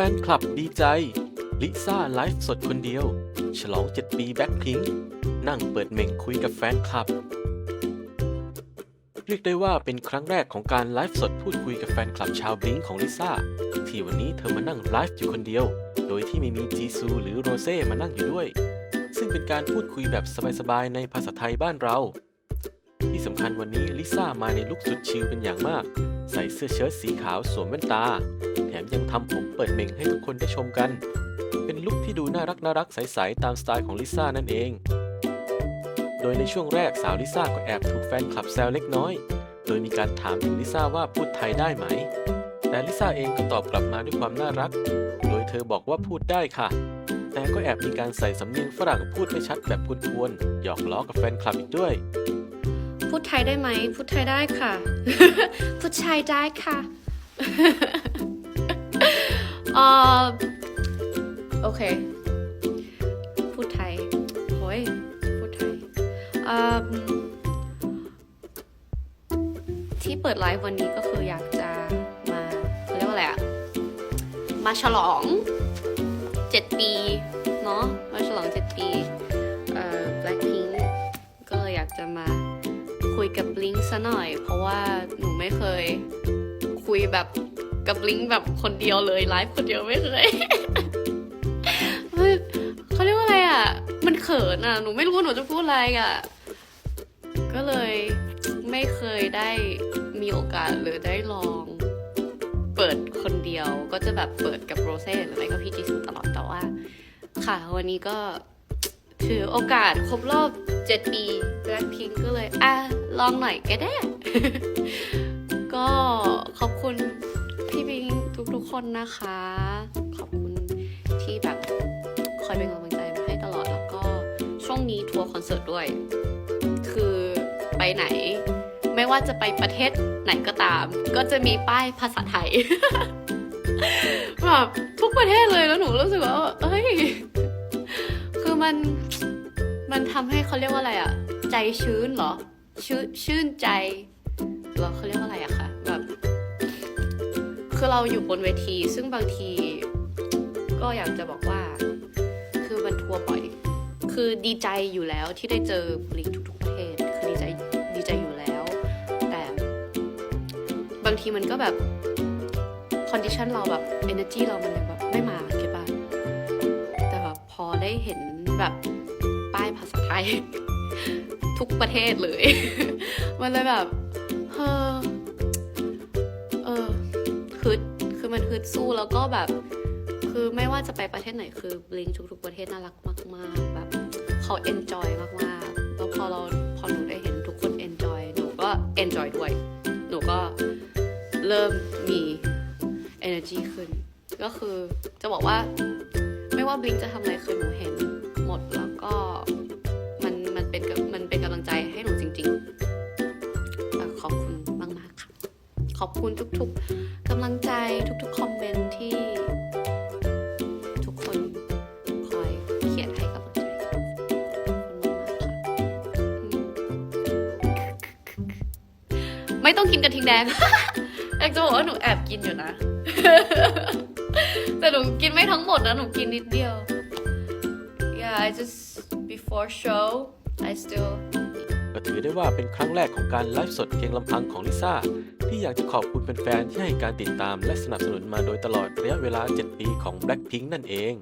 ฟนคลับดีใจ ลิซ่าไลฟ์สดคนเดียว ฉลอง7ปีแบ็คพิงนั่งเปิดเมงคุยกับแฟนคลับ เรียกได้ว่าเป็นครั้งแรกของการไลฟ์สดพูดคุยกับแฟนคลับชาวบลิงของลิซ่า ที่วันนี้เธอมานั่งไลฟ์อยู่คนเดียว โดยที่ไม่มีจีซูหรือโรเซ่มานั่งอยู่ด้วย ซึ่งเป็นการพูดคุยแบบสบายๆในภาษาไทยบ้านเรา ที่สำคัญวันนี้ลิซ่ามาในลุคสุดชิลเป็นอย่างมาก ใส่เสื้อเชิ้ตสีขาวสวมแว่นตา แถมยังทำผมเปิดเมงให้ทุกคนได้ชมกัน เป็นลุคที่ดูน่ารักน่ารักใสๆตามสไตล์ของลิซ่านั่นเอง โดยในช่วงแรกสาวลิซ่าก็แอบถูกแฟนคลับแซวเล็กน้อย โดยมีการถามถึงลิซ่าว่าพูดไทยได้ไหม แต่ลิซ่าเองก็ตอบกลับมาด้วยความน่ารัก โดยเธอบอกว่าพูดได้ค่ะแต่ก็แอบมีการใส่สำเนียงฝรั่งพูดไม่ชัดแบบกวนๆหยอกล้อกับแฟนคลับอีกด้วย พูดไทยได้ไหม พูดไทยได้ค่ะ พูดไทยได้ค่ะเออโอเค พูดไทยโอ้ยพูดไทยอที่เปิดไลฟ์วันนี้ก็คืออยากจะมาเรียกว่าอะไรอะมาฉลอง7ปีเนาะมาฉลอง7ปี เอ่อ Blackpink ก็เลยอยากจะมา คุยกับ Blink ซะหน่อย เพราะว่าหนูไม่เคย คุยแบบกับ Blink แบบคนเดียวเลยไลฟ์คนเดียวไม่เคยเขาเรียกว่าอะไรอะ มันเขินอะ หนูไม่รู้ว่าหนูจะพูดอะไรอะ ก็เลยไม่เคยได้มีโอกาสหรือได้ลอง เปิดคนเดียวก็จะแบบเปิดกับโรเซ่หรือไม่ก็พี่จีซูตลอดแต่ว่า ค่ะวันนี้ก็ถือโอกาสครบรอบ 7 ปี Blackpink ก็เลย อะ ลองหน่อยก็ได้ ก็ขอบคุณพี่บิงทุกๆคนนะคะ ขอบคุณที่แบบคอยเป็นกำลังใจมาให้ตลอดแล้วก็ช่วงนี้ทัวร์คอนเสิร์ตด้วย คือไปไหน ไม่ว่าจะไปประเทศไหนก็ตาม ก็จะมีป้ายภาษาไทยแบบทุกประเทศเลยแล้วหนูรู้สึกว่าเอ้ย คือมัน มันทำให้เขาเรียกว่าอะไรอะใจชื้นเหรอ ชื่นชื่นใจเรอเขาเรียกว่าอะไรอะคะแบบคือเราอยู่บนเวที ซึ่งบางที ก็อยากจะบอกว่า คือมันทัวร์บ่อย คือดีใจอยู่แล้วที่ได้เจอบลิงทุกๆประเทศคือดีใจดีใจอยู่แล้ว แต่ บางทีมันก็แบบคอนดิชันเราแบบ energy เรามันยังแบบไม่มาเก็ตป่ะแต่แบบพอได้เห็นแบบป้ายภาษาไทย ทุกประเทศเลย มันเลยแบบเออเออฮึดคือมันฮึดสู้แล้วก็แบบ คือไม่ว่าจะไปประเทศไหนคือบลิงทุกๆประเทศน่ารักมาก ๆ แบบเขาเอนจอยมากๆแล้วพอเราพอหนูได้เห็นทุกคนเอนจอยหนูก็เอนจอยด้วย หนูก็เริ่มมี energy ขึ้น ก็คือจะบอกว่าไม่ว่าบลิงจะทำอะไรคือหนูเห็นหมดแล้วก็ กับมันเป็นกำลังใจให้หนูจริงๆ ขอบคุณมากๆค่ะ ขอบคุณทุกๆกำลังใจทุกๆคอมเมนต์ที่ทุกคนคอยเขียนให้กำลังใจขอบคุณมากๆค่ะไม่ต้องกินกระทิงแดงอกจะบอกว่าหนูแอบกินอยู่นะ แต่หนูกินไม่ทั้งหมดนะ หนูกินนิดเดียว yeah I just before show I still ก็ถือได้ว่าเป็นครั้งแรกของการไลฟ์สดเพียงลำพังของลิซ่า ที่อยากจะขอบคุณแฟนๆที่ให้การติดตามและสนับสนุนมาโดยตลอดระยะเวลา 7 ปีของ Blackpink นั่นเอง